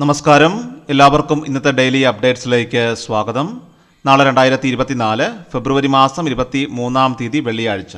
നമസ്കാരം. എല്ലാവർക്കും ഇന്നത്തെ ഡെയിലി അപ്ഡേറ്റ്സിലേക്ക് സ്വാഗതം. നാളെ രണ്ടായിരത്തി ഇരുപത്തിനാല് ഫെബ്രുവരി മാസം ഇരുപത്തി മൂന്നാം തീയതി വെള്ളിയാഴ്ച.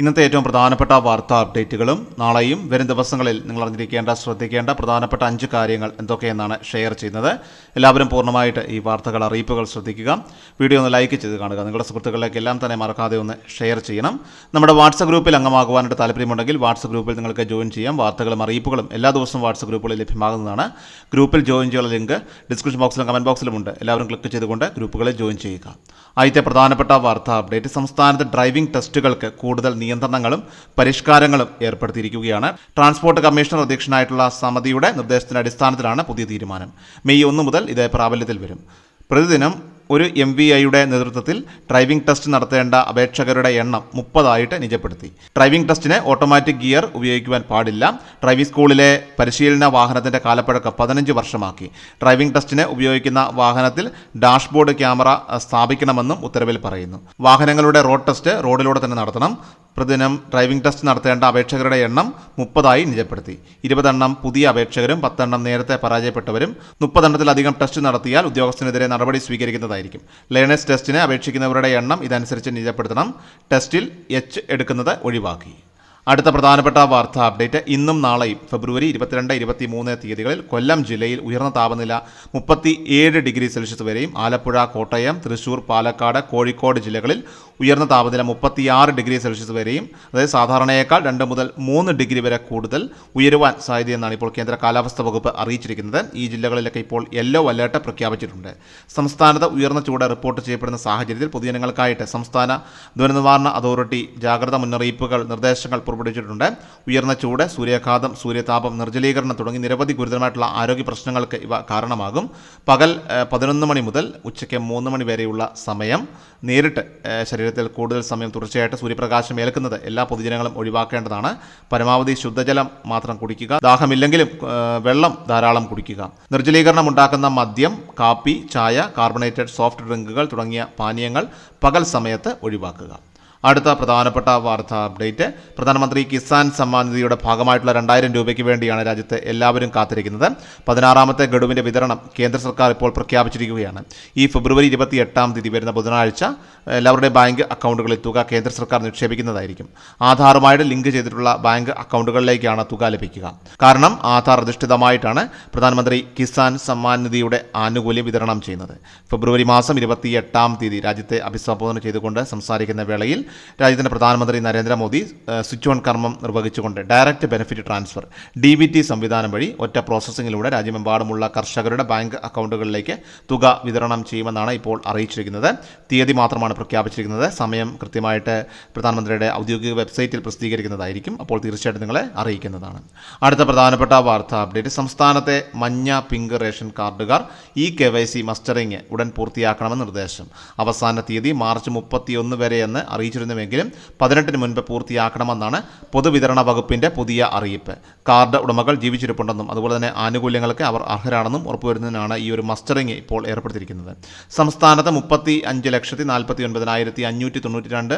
ഇന്നത്തെ ഏറ്റവും പ്രധാനപ്പെട്ട വാർത്താ അപ്ഡേറ്റുകളും നാളെയും വരും ദിവസങ്ങളിൽ നിങ്ങൾ അറിഞ്ഞിരിക്കേണ്ട ശ്രദ്ധിക്കേണ്ട പ്രധാനപ്പെട്ട അഞ്ച് കാര്യങ്ങൾ എന്തൊക്കെയെന്നാണ് ഷെയർ ചെയ്യുന്നത്. എല്ലാവരും പൂർണമായിട്ട് ഈ വാർത്തകൾ അറിയിപ്പുകൾ ശ്രദ്ധിക്കുക. വീഡിയോ ഒന്ന് ലൈക്ക് ചെയ്ത് കാണുക. നിങ്ങളുടെ സുഹൃത്തുക്കളിലേക്ക് എല്ലാം തന്നെ മറക്കാതെ ഒന്ന് ഷെയർ ചെയ്യണം. നമ്മുടെ വാട്സപ്പ് ഗ്രൂപ്പിൽ അംഗമാകുവാനായിട്ട് താല്പര്യമുണ്ടെങ്കിൽ വാട്സപ്പ് ഗ്രൂപ്പിൽ നിങ്ങൾക്ക് ജോയിൻ ചെയ്യാം. വാർത്തകളും അറിയിപ്പുകളും എല്ലാ ദിവസവും വാട്സപ്പ് ഗ്രൂപ്പുകളിൽ ലഭ്യമാകുന്നതാണ്. ഗ്രൂപ്പിൽ ജോയിൻ ചെയ്യാനുള്ള ലിങ്ക് ഡിസ്ക്രിപ്ഷൻ ബോക്സിലും കമന്റ് ബോക്സിലുമുണ്ട് എല്ലാവരും ക്ലിക്ക് ചെയ്തുകൊണ്ട് ഗ്രൂപ്പുകളിൽ ജോയിൻ ചെയ്യുക. ആദ്യത്തെ പ്രധാനപ്പെട്ട വാർത്താ അപ്ഡേറ്റ്. സംസ്ഥാനത്ത് ഡ്രൈവിംഗ് ടെസ്റ്റുകൾക്ക് കൂടുതൽ നിയന്ത്രണങ്ങളും പരിഷ്കാരങ്ങളും ഏർപ്പെടുത്തിയിരിക്കുകയാണ്. ട്രാൻസ്പോർട്ട് കമ്മീഷണർ അധ്യക്ഷനായിട്ടുള്ള സമിതിയുടെ നിർദ്ദേശത്തിന്റെ അടിസ്ഥാനത്തിലാണ് പുതിയ തീരുമാനം. മെയ് ഒന്ന് മുതൽ ഇത് പ്രാബല്യത്തിൽ വരും. പ്രതിദിനം ഒരു എം വി ഐയുടെ നേതൃത്വത്തിൽ ഡ്രൈവിംഗ് ടെസ്റ്റ് നടത്തേണ്ട അപേക്ഷകരുടെ എണ്ണം മുപ്പതായിട്ട് നിജപ്പെടുത്തി. ഡ്രൈവിംഗ് ടെസ്റ്റിന് ഓട്ടോമാറ്റിക് ഗിയർ ഉപയോഗിക്കുവാൻ പാടില്ല. ഡ്രൈവിംഗ് സ്കൂളിലെ പരിശീലന വാഹനത്തിന്റെ കാലപ്പഴക്കം പതിനഞ്ച് വർഷമാക്കി. ഡ്രൈവിംഗ് ടെസ്റ്റിന് ഉപയോഗിക്കുന്ന വാഹനത്തിൽ ഡാഷ്ബോർഡ് ക്യാമറ സ്ഥാപിക്കണമെന്നും ഉത്തരവിൽ പറയുന്നു. വാഹനങ്ങളുടെ റോഡ് ടെസ്റ്റ് റോഡിലൂടെ തന്നെ നടത്തണം. പ്രതിദിനം ഡ്രൈവിംഗ് ടെസ്റ്റ് നടത്തേണ്ട അപേക്ഷകരുടെ എണ്ണം മുപ്പതായി നിജപ്പെടുത്തി. ഇരുപതെണ്ണം പുതിയ അപേക്ഷകരും പത്തെണ്ണം നേരത്തെ പരാജയപ്പെട്ടവരും മുപ്പതെണ്ണത്തിലധികം ടെസ്റ്റ് നടത്തിയാൽ ഉദ്യോഗസ്ഥനെതിരെ നടപടി സ്വീകരിക്കുന്നതായിരിക്കും. ലേണേഴ്സ് ടെസ്റ്റിന് അപേക്ഷിക്കുന്നവരുടെ എണ്ണം ഇതനുസരിച്ച് നിജപ്പെടുത്തണം. ടെസ്റ്റിൽ എച്ച് എടുക്കുന്നത് ഒഴിവാക്കി. അടുത്ത പ്രധാനപ്പെട്ട വാർത്താ അപ്ഡേറ്റ്. ഇന്നും നാളെയും ഫെബ്രുവരി ഇരുപത്തിരണ്ട് ഇരുപത്തി മൂന്ന് തീയതികളിൽ കൊല്ലം ജില്ലയിൽ ഉയർന്ന താപനില മുപ്പത്തി ഏഴ് ഡിഗ്രി സെൽഷ്യസ് വരെയും ആലപ്പുഴ കോട്ടയം തൃശൂർ പാലക്കാട് കോഴിക്കോട് ജില്ലകളിൽ ഉയർന്ന താപനില മുപ്പത്തിയാറ് ഡിഗ്രി സെൽഷ്യസ് വരെയും അതായത് സാധാരണയേക്കാൾ രണ്ട് മുതൽ മൂന്ന് ഡിഗ്രി വരെ കൂടുതൽ ഉയരുവാൻ സാധ്യതയെന്നാണ് ഇപ്പോൾ കേന്ദ്ര കാലാവസ്ഥാ വകുപ്പ് അറിയിച്ചിരിക്കുന്നത്. ഈ ജില്ലകളിലൊക്കെ ഇപ്പോൾ യെല്ലോ അലേർട്ട് പ്രഖ്യാപിച്ചിട്ടുണ്ട്. സംസ്ഥാനത്ത് ഉയർന്ന ചൂട് റിപ്പോർട്ട് ചെയ്യപ്പെടുന്ന സാഹചര്യത്തിൽ പൊതുജനങ്ങൾക്കായിട്ട് സംസ്ഥാന ദുരന്തനിവാരണ അതോറിറ്റി ജാഗ്രത മുന്നറിയിപ്പുകൾ നിർദ്ദേശങ്ങൾ പുറപ്പെടുവിച്ചിട്ടുണ്ട് ഉയർന്ന ചൂട് സൂര്യാഘാതം സൂര്യതാപം നിർജലീകരണം തുടങ്ങി നിരവധി ഗുരുതരമായിട്ടുള്ള ആരോഗ്യ പ്രശ്നങ്ങൾക്ക് ഇവ കാരണമാകും. പകൽ പതിനൊന്ന് മണി മുതൽ ഉച്ചയ്ക്ക് മൂന്ന് മണി വരെയുള്ള സമയം നേരിട്ട് ശരീരത്തിൽ കൂടുതൽ സമയം തുടർച്ചയായിട്ട് സൂര്യപ്രകാശം ഏൽക്കുന്നത് എല്ലാ പൊതുജനങ്ങളും ഒഴിവാക്കേണ്ടതാണ്. പരമാവധി ശുദ്ധജലം മാത്രം കുടിക്കുക. ദാഹമില്ലെങ്കിലും വെള്ളം ധാരാളം കുടിക്കുക. നിർജലീകരണം ഉണ്ടാക്കുന്ന മദ്യം കാപ്പി ചായ കാർബണേറ്റഡ് സോഫ്റ്റ് ഡ്രിങ്കുകൾ തുടങ്ങിയ പാനീയങ്ങൾ പകൽ സമയത്ത് ഒഴിവാക്കുക. അടുത്ത പ്രധാനപ്പെട്ട വാർത്താ അപ്ഡേറ്റ്. പ്രധാനമന്ത്രി കിസാൻ സമ്മാൻ നിധിയുടെ ഭാഗമായിട്ടുള്ള രണ്ടായിരം രൂപയ്ക്ക് വേണ്ടിയാണ് രാജ്യത്തെ എല്ലാവരും കാത്തിരിക്കുന്നത്. പതിനാറാമത്തെ ഗഡുവിന്റെ വിതരണം കേന്ദ്ര സർക്കാർ ഇപ്പോൾ പ്രഖ്യാപിച്ചിരിക്കുകയാണ്. ഈ ഫെബ്രുവരി ഇരുപത്തി എട്ടാം തീയതി വരുന്ന ബുധനാഴ്ച എല്ലാവരുടെയും ബാങ്ക് അക്കൗണ്ടുകളിൽ തുക കേന്ദ്ര സർക്കാർ നിക്ഷേപിക്കുന്നതായിരിക്കും. ആധാറുമായിട്ട് ലിങ്ക് ചെയ്തിട്ടുള്ള ബാങ്ക് അക്കൗണ്ടുകളിലേക്കാണ് തുക ലഭിക്കുക. കാരണം ആധാർ അധിഷ്ഠിതമായിട്ടാണ് പ്രധാനമന്ത്രി കിസാൻ സമ്മാൻ നിധിയുടെ ആനുകൂല്യം വിതരണം ചെയ്യുന്നത്. ഫെബ്രുവരി മാസം ഇരുപത്തി എട്ടാം തീയതി രാജ്യത്തെ അഭിസംബോധന ചെയ്തുകൊണ്ട് സംസാരിക്കുന്ന വേളയിൽ രാജ്യത്തിന്റെ പ്രധാനമന്ത്രി നരേന്ദ്രമോദി സ്വിച്ച് ഓൺ കർമ്മം നിർവഹിച്ചുകൊണ്ട് direct benefit transfer D B T സംവിധാനം വഴി ഒറ്റ പ്രോസസ്സിങ്ങിലൂടെ രാജ്യമെമ്പാടുമുള്ള കർഷകരുടെ ബാങ്ക് അക്കൗണ്ടുകളിലേക്ക് തുക വിതരണം ചെയ്യുമെന്നാണ് ഇപ്പോൾ അറിയിച്ചിരിക്കുന്നത്. തീയതി മാത്രമാണ് പ്രഖ്യാപിച്ചിരിക്കുന്നത്. സമയം കൃത്യമായിട്ട് പ്രധാനമന്ത്രിയുടെ ഔദ്യോഗിക വെബ്സൈറ്റിൽ പ്രസിദ്ധീകരിക്കുന്നതായിരിക്കും. അപ്പോൾ തീർച്ചയായിട്ടും നിങ്ങളെ അറിയിക്കുന്നതാണ്. അടുത്ത പ്രധാനപ്പെട്ട വാർത്താ അപ്ഡേറ്റ്. സംസ്ഥാനത്തെ മഞ്ഞ pink ration കാർഡുകാർ E K Y C mustering ഉടൻ പൂർത്തിയാക്കണമെന്ന് നിർദ്ദേശം. അവസാന തീയതി മാർച്ച് മുപ്പത്തിയൊന്ന് വരെയെന്ന് അറിയിച്ചിരുന്നുവെങ്കിലും പതിനെട്ടിന് മുൻപ് പൂർത്തിയാക്കണമെന്നാണ് പൊതുവിതരണ വകുപ്പിന്റെ പുതിയ അറിയിപ്പ്. കാർഡ് ഉടമകൾ ജീവിച്ചിരിപ്പുണ്ടെന്നും അതുപോലെ തന്നെ ആനുകൂല്യങ്ങൾക്ക് അവർ അർഹരാണെന്നും ഉറപ്പുവരുന്നതിനാണ് ഈ ഒരു മസ്റ്ററിംഗ് ഇപ്പോൾ ഏർപ്പെടുത്തിയിരിക്കുന്നത്. സംസ്ഥാനത്ത് മുപ്പത്തി അഞ്ച് ലക്ഷത്തി നാൽപ്പത്തി ഒൻപതിനായിരത്തി അഞ്ഞൂറ്റി തൊണ്ണൂറ്റി രണ്ട്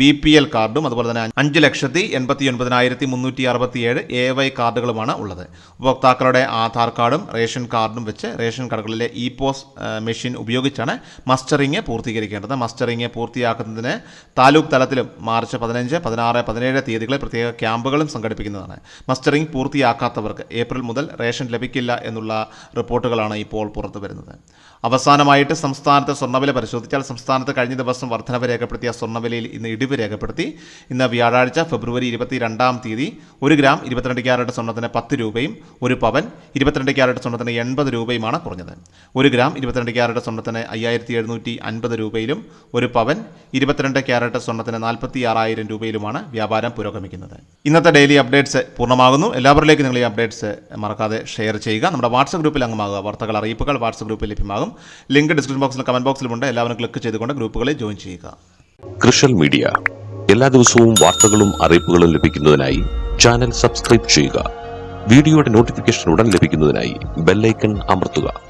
ബി പി എൽ കാർഡും അതുപോലെ തന്നെ അഞ്ച് ലക്ഷത്തി എൺപത്തി ഒൻപതിനായിരത്തി മുന്നൂറ്റി അറുപത്തിയേഴ് എ വൈ കാർഡുകളുമാണ് ഉള്ളത്. ഉപഭോക്താക്കളുടെ ആധാർ കാർഡും റേഷൻ കാർഡും വെച്ച് റേഷൻ കടകളിലെ ഇ പോസ് മെഷീൻ ഉപയോഗിച്ചാണ് മസ്റ്ററിംഗ് പൂർത്തീകരിക്കേണ്ടത്. മസ്റ്ററിംഗ് പൂർത്തിയാക്കുന്നതിന് താലൂക്ക് തലത്തിലും മാർച്ച് പതിനഞ്ച് പതിനാറ് പതിനേഴ് തീയതികളിൽ പ്രത്യേക ക്യാമ്പുകളും സംഘടിപ്പിക്കുന്നതാണ്. മസ്റ്ററിംഗ് പൂർത്തിയാക്കാത്തവർക്ക് ഏപ്രിൽ മുതൽ റേഷൻ ലഭിക്കില്ല എന്നുള്ള റിപ്പോർട്ടുകളാണ് ഇപ്പോൾ പുറത്തു വരുന്നത്. അവസാനമായിട്ട് സംസ്ഥാനത്തെ സ്വർണവില പരിശോധിച്ചാൽ സംസ്ഥാനത്ത് കഴിഞ്ഞ ദിവസം വർധനവ് രേഖപ്പെടുത്തിയ സ്വർണവിലയിൽ ഇന്ന് ഇടിവ് രേഖപ്പെടുത്തി. ഇന്ന് വ്യാഴാഴ്ച ഫെബ്രുവരി ഇരുപത്തി രണ്ടാം തീയതി ഒരു ഗ്രാം ഇരുപത്തിരണ്ട് ക്യാരറ്റ് സ്വർണത്തിന് പത്ത് രൂപയും ഒരു പവൻ ഇരുപത്തിരണ്ട് ക്യാരറ്റ് സ്വർണത്തിന് എൺപത് രൂപയുമാണ് കുറഞ്ഞത്. ഒരു ഗ്രാം ഇരുപത്തിരണ്ട് ക്യാരറ്റ് സ്വർണത്തിന് അയ്യായിരത്തി എഴുന്നൂറ്റി അൻപത് രൂപയിലും ഒരു പവൻ ഇരുപത്തിരണ്ട് ക്യാരറ്റ് സ്വർണത്തിന് നാൽപ്പത്തിയാറായിരം രൂപയിലുമാണ് വ്യാപാരം പുരോഗമിക്കുന്നത്. ഇന്നത്തെ ഡെയിലി അപ്ഡേറ്റ്സ് പൂർണമാകുന്നു. എല്ലാവരിലേക്കും നിങ്ങൾ ഈ അപ്ഡേറ്റ്സ് മറക്കാതെ ഷെയർ ചെയ്യുക. നമ്മുടെ വാട്സപ്പ് ഗ്രൂപ്പിൽ അംഗമാകുക. വാർത്തകൾ അറിയിപ്പുകൾ വാട്സപ്പ് ഗ്രൂപ്പിൽ ലഭ്യമാകും. ലിങ്ക് ഡിസ്ക്രിപ്ഷൻ ബോക്സിലും കമന്റ് ബോക്സിലുമുണ്ട് എല്ലാവരും ക്ലിക്ക് ചെയ്തുകൊണ്ട് ഗ്രൂപ്പുകളിൽ ജോയിൻ ചെയ്യുക. കൃഷൽ മീഡിയ എല്ലാ ദിവസവും വാർത്തകളും അറിയിപ്പുകളും ലഭിക്കുന്നതിനായി ചാനൽ സബ്സ്ക്രൈബ് ചെയ്യുക. വീഡിയോയുടെ നോട്ടിഫിക്കേഷൻ ഉടൻ ലഭിക്കുന്നതിനായി ബെല്ലൈക്കൺ അമർത്തുക.